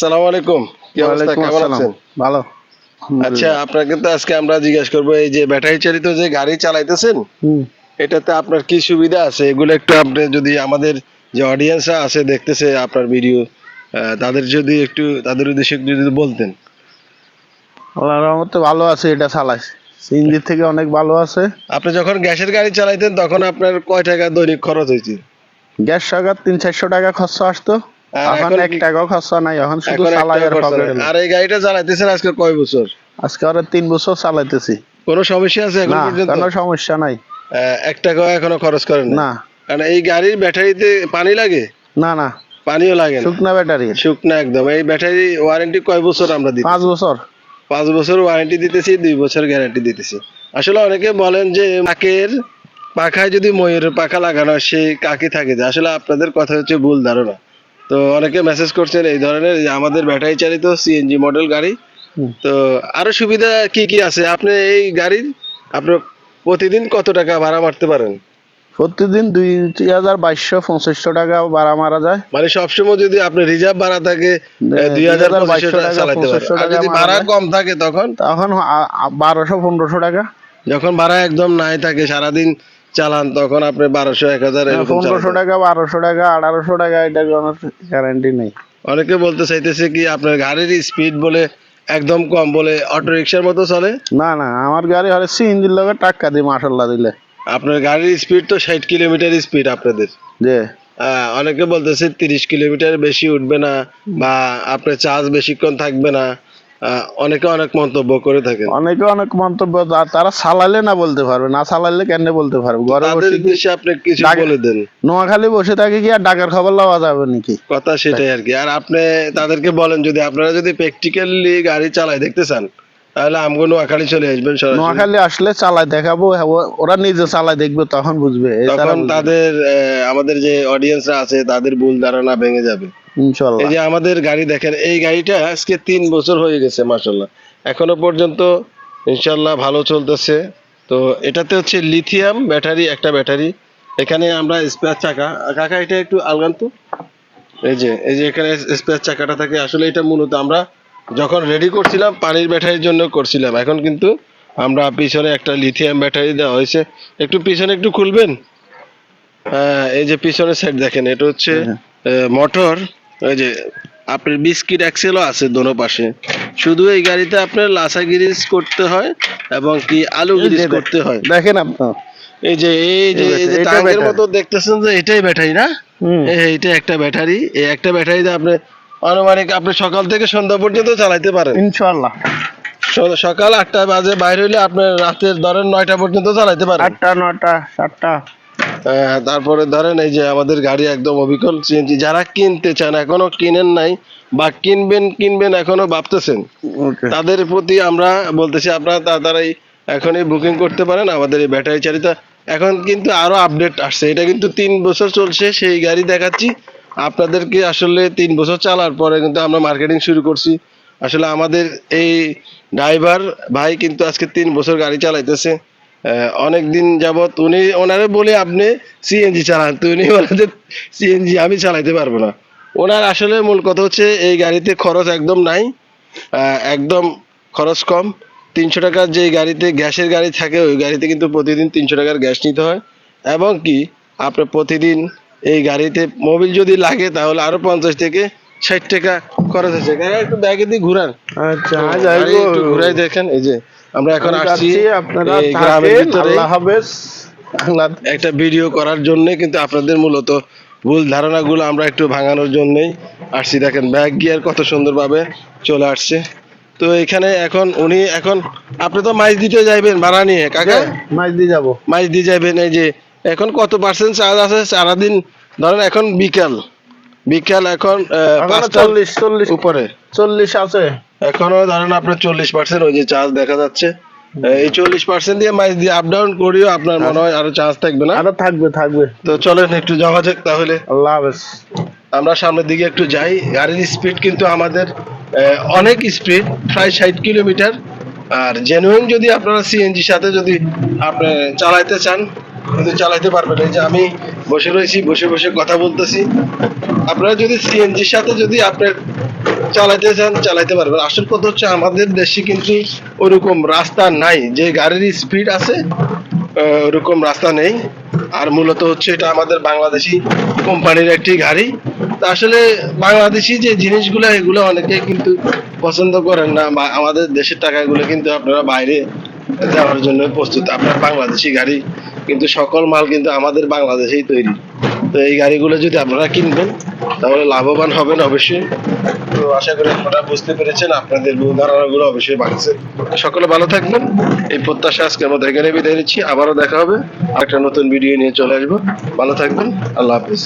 সালাম আলাইকুম কি অবস্থা? কেমন আছেন? ভালো আচ্ছা আপনাকে তো আজকে আমরা জিজ্ঞেস করব এই যে ব্যাটারি চালিত যে গাড়ি চালাইতেছেন এটাতে আপনার কি সুবিধা আছে? এগুলো একটু আপনি যদি আমাদের যে অডিয়েন্সরা আছে দেখতেছে আপনার ভিডিও তাদের যদি একটু তাদের উদ্দেশ্যে যদি বলতেন। আল্লাহর রহমতে ভালো আছে এটা চালাই সিএনজি থেকে অনেক ভালো আছে। আপনি যখন গ্যাসের গাড়ি চালাইতেন তখন আপনার কয় টাকা দৈনিক খরচ হয়েছে গ্যাস সরকার তিন চারশো টাকা খরচা আসতো। এখন টাকাও খরচা নাই এখন শুধু টাকা আর এই গাড়িটা চালাইতেছেন আজকে কয় বছর? আজকে আর বছর চালাইতেছি। কোনো সমস্যা আছে এখন পর্যন্ত? কোনো সমস্যা নাই। টাকাও এখনও খরচ করেন না। কারণ এই গাড়ির ব্যাটারিতে পানি লাগে? না না। পানিও লাগে না। শুকনা ব্যাটারি। শুকনা একদম। এই ব্যাটারি ওয়ারেন্টি কয় বছর আমরা দিই পাঁচ বছর। পাঁচ বছর ওয়ারেন্টি দিতেছি দুই বছর গ্যারান্টি দিতেছি। আসলে অনেকে বলেন যে কাকের পাখায় যদি ময়ূরের পাখা লাগানো হয়, সেই কাকি থাকে? যে আসলে আপনাদের কথা হচ্ছে ভুল ধারণা। তো অনেকে মেসেজ করছেন এই ধরনের যে আমাদের ব্যাটারি চালিত সিএনজি মডেল গাড়ি। তো আরও সুবিধা কি কি আছে? আপনি এই গাড়ির আপনার প্রতিদিন কত টাকা ভাড়া মারতে পারেন? প্রতিদিন দুই হাজার বাইশশো পঁচিশশো টাকা ভাড়া মারা যায়। মানে সবসময় যদি আপনি রিজার্ভ ভাড়া থাকে দুই হাজার পঁচিশশো টাকা চালাতে পারেন। আর যদি ভাড়া কম থাকে তখন? তখন বারোশো পনেরোশো টাকা। যখন ভাড়া একদম নাই থাকে সারাদিন চালান তখন আপনি বারোশো এক হাজার পনেরোশো টাকা বারোশো টাকা আঠারোশো টাকা এটা কোনো গ্যারান্টি নেই। অনেকে বলতে চাইতেছে কি আপনার গাড়ির স্পিড বলে একদম কম বলে অটো রিক্সার মতো চলে? না না আমার গাড়ি হলে সিএনজির লগে টাক্কা দিই মাসাল্লাহ দিলে। আপনার গাড়ির স্পিড তো ষাট কিলোমিটার স্পিড আপনাদের। যে অনেকে বলতেছে তিরিশ কিলোমিটার বেশি উঠবে না বা আপনার চার্জ বেশিক্ষণ থাকবে না। অনেকে অনেক মন্তব্য করে থাকেন। অনেকে অনেক মন্তব্য তারা চালালে না বলতে পারবে না চালালে কেন বলতে পারবে? ঘরে বসে উদ্দেশ্যে আপনি কিছু বলে দেন। নোয়াখালী বসে থাকে কি আর ডাকার খবর লওয়া যাবে নাকি? কথা সেটাই আর কি। আর আপনি তাদেরকে বলেন যদি আপনারা যদি প্র্যাকটিক্যালি গাড়ি চালায় দেখতে চান তাহলে আমগো নোয়াখালী চলে আসবেন সরাসরি। নোয়াখালী আসলে চালাই দেখাবো হ্যাঁ, ওরা নিজে চালাই দেখবে তখন বুঝবে। তখন তাদের আমাদের যে অডিয়েন্সরা আছে তাদের ভুল ধারণা ভেঙে যাবে। ইনশাল্লাহ এই যে আমাদের গাড়ি দেখেন এই গাড়িটা আজকে তিন বছর হয়ে গেছে মাসাল্লাহ এখনও পর্যন্ত ইনশাল্লাহ ভালো চলতেছে। তো এটাতে হচ্ছে লিথিয়াম ব্যাটারি একটা ব্যাটারি। এখানে আমরা স্পেয়ার চাকা। কাকা এটা একটু আলগান তো? এই যে এই যে এখানে স্পেয়ার চাকাটা থাকে আসলে এটা মূলত আমরা যখন রেডি করছিলাম পানির ব্যাটারির জন্য করছিলাম। এখন কিন্তু আমরা পিছনে একটা লিথিয়াম ব্যাটারি দেওয়া হয়েছে। একটু পিছনে একটু খুলবেন? হ্যাঁ এই যে পিছনের সাইড দেখেন এটা হচ্ছে মোটর। ওই যে আপনার বিস্কিট অ্যাক্সেলও আছে দোনো পাশে। শুধু এই গাড়িতে আপনার লাসা গিরিজ করতে হয় এবং কি আলু গিরিজ করতে হয়। দেখেন আপনার এই যে এই যে এই যে টাঙ্গের মতো দেখতেছেন যে এটাই ব্যাটারি না? এইটা একটা ব্যাটারি এই একটা ব্যাটারিতে আপনি আনুমানিক আপনি সকাল থেকে সন্ধ্যা পর্যন্ত চালাইতে পারেন। ইনশাল্লাহ স- সকাল আটটা বাজে বাইরে হইলে আপনার রাতের ধরেন নয়টা পর্যন্ত চালাইতে পারেন। আটটা নটা সাতটা। তারপরে ধরেন এই যে আমাদের গাড়ি একদম অবিকল সিএনজি যারা কিনতে চান এখনও কিনেন নাই বা কিনবেন কিনবেন এখনও ভাবতেছেন তাদের প্রতি আমরা বলতেছি আপনারা তাড়াতাড়ি এখনই বুকিং করতে পারেন আমাদের এই ব্যাটারি চালিত এখন কিন্তু আরও আপডেট আসছে এটা কিন্তু তিন বছর চলছে সেই গাড়ি দেখাচ্ছি আপনাদেরকে আসলে তিন বছর চালার পরে কিন্তু আমরা মার্কেটিং শুরু করছি আসলে আমাদের এই ড্রাইভার ভাই কিন্তু আজকে তিন বছর গাড়ি চালাইতেছে অনেক দিন যাবত উনি ওনারে বলে আপনি সিএনজি চালান। তো উনি বলে যে সিএনজি আমি চালাইতে পারব না। ওনার আসলে মূল কথা হচ্ছে এই গাড়িতে খরচ একদম নাই একদম খরচ কম। তিনশো টাকার যে গাড়িতে গ্যাসের গাড়ি থাকে ওই গাড়িতে কিন্তু প্রতিদিন তিনশো টাকার গ্যাস নিতে হয়। এবং কি আপনার প্রতিদিন এই গাড়িতে মোবিল যদি লাগে তাহলে আরও পঞ্চাশ থেকে ষাট টাকা খরচ আছে। একটু ব্যাগে দিয়ে ঘুরান। আচ্ছা ঘুরাই দেখেন এই যে আমরা এখন আসছি আপনারা আল্লাহ হাফেজ। একটা ভিডিও করার জন্য কিন্তু আপনাদের মূলত ভুল ধারণাগুলো আমরা একটু ভাঙানোর জন্যই আসছি। দেখেন ব্যাগ গিয়ার কত সুন্দরভাবে চলে আসছে। তো এখানে এখন উনি এখন আপনি তো মাছ দিতে যাইবেন ভাড়া নিয়ে কাকা? মাছ দিয়ে যাব। মাছ দিয়ে যাবেন এই যে এখন কত পার্সেন্ট চার্জ আছে? সারাদিন ধরেন এখন বিকাল। বিকাল এখন চল্লিশ চল্লিশ উপরে। চল্লিশ আছে। এখনও ধরেন আপনার চল্লিশ পার্সেন্ট ওই যে চার্জ দেখা যাচ্ছে। এই চল্লিশ পার্সেন্ট দিয়ে মাছ দিয়ে আপ ডাউন করিও আপনার মনে হয় আরও চার্জ থাকবে না? আরও থাকবে থাকবে। তো চলেন একটু যাওয়া যাক তাহলে। আল্লাহ হাফেজ। আমরা সামনের দিকে একটু যাই। গাড়ির স্পিড কিন্তু আমাদের অনেক স্পিড প্রায় ষাট কিলোমিটার। আর জেনুইন যদি আপনারা সিএনজির সাথে যদি আপনি চালাইতে চান কিন্তু চালাইতে পারবেন। এই যে আমি বসে রয়েছি বসে বসে কথা বলতেছি। আপনারা যদি সিএনজির সাথে যদি আপনার চালাইতে চান চালাইতে পারবেন। আসল কথা হচ্ছে আমাদের দেশে কিন্তু ওরকম রাস্তা নাই। যে গাড়ির স্পিড আছে ওরকম রাস্তা নেই। আর মূলত হচ্ছে এটা আমাদের বাংলাদেশি কোম্পানির একটি গাড়ি। তা আসলে বাংলাদেশি যে জিনিসগুলো, এগুলো অনেকে কিন্তু পছন্দ করেন না বা আমাদের দেশের টাকাগুলো কিন্তু আপনারা বাইরে যাওয়ার জন্য প্রস্তুত। আপনার বাংলাদেশি গাড়ি কিন্তু সকল মাল কিন্তু আমাদের বাংলাদেশেই তৈরি। তো এই গাড়িগুলো যদি আপনারা কিনবেন তাহলে লাভবান হবেন অবশ্যই। তো আশা করি আপনারা বুঝতে পেরেছেন, আপনাদের ধারণাগুলো অবশ্যই বাড়ছে সকলে ভালো থাকবেন। এই প্রত্যাশা আজকে মতো এখানে বিদায় নিচ্ছি। আবারও দেখা হবে। একটা নতুন ভিডিও নিয়ে চলে আসব। ভালো থাকবেন। আল্লাহ হাফিজ।